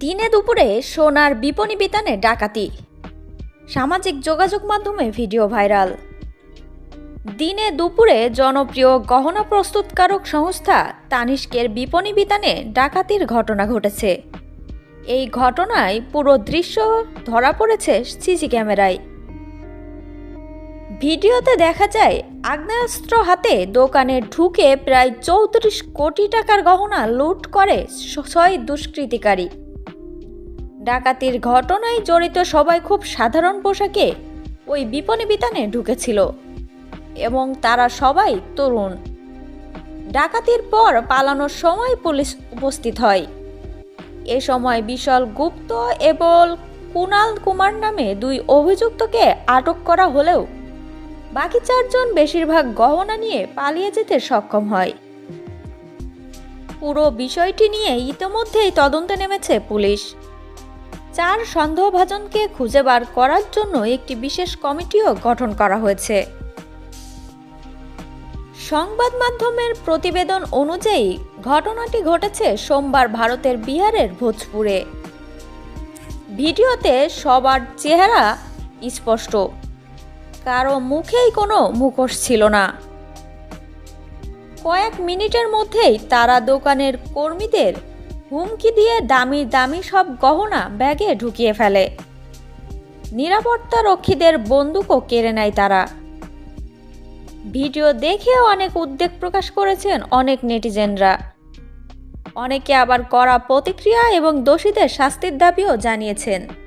দিনে দুপুরে সোনার বিপণী বিতানে ডাকাতি। সামাজিক যোগাযোগ মাধ্যমে ভিডিও ভাইরাল। দিনে দুপুরে জনপ্রিয় গহনা প্রস্তুতকারক সংস্থা তানিষ্কের বিপণী বিতানে ডাকাতির ঘটনা ঘটেছে। এই ঘটনায় পুরো দৃশ্য ধরা পড়েছে সিসি ক্যামেরায়। ভিডিওতে দেখা যায়, আগ্নেয়াস্ত্র হাতে দোকানে ঢুকে প্রায় চৌত্রিশ কোটি টাকার গহনা লুট করে ছয় দুষ্কৃতিকারী। ডাকাতির ঘটনায় জড়িত সবাই খুব সাধারণ পোশাকে ওই বিপণী বিতানে ঢুকেছিল এবং তারা সবাই তরুণ। ডাকাতির পর পালানোর সময় পুলিশ উপস্থিত হয়। এ সময় বিশাল গুপ্ত এবং কুনাল কুমার নামে দুই অভিযুক্তকে আটক করা হলেও বাকি চারজন বেশিরভাগ গহনা নিয়ে পালিয়ে যেতে সক্ষম হয়। পুরো বিষয়টি নিয়ে ইতোমধ্যেই তদন্তে নেমেছে পুলিশ। চার সন্দেহভাজনকে খুঁজে বার করার জন্য একটি বিশেষ কমিটিও গঠন করা হয়েছে। সংবাদ মাধ্যমের প্রতিবেদন অনুযায়ী ঘটনাটি ঘটেছে সোমবার ভারতের বিহারের ভোজপুরে। ভিডিওতে সবার চেহারা স্পষ্ট। কারও মুখেই কোনো মুখোশ ছিল না। কয়েক মিনিটের মধ্যেই তারা দোকানের কর্মীদের হুমকি দিয়ে দামি দামি সব গহনা ব্যাগে ঢুকিয়ে ফেলে। নিরাপত্তা রক্ষীদের বন্দুকও কেড়ে নেয় তারা। ভিডিও দেখে অনেক উদ্বেগ প্রকাশ করেছেন অনেক নেটিজেনরা। অনেকে আবার করা প্রতিক্রিয়া এবং দোষীদের শাস্তির দাবিও জানিয়েছেন।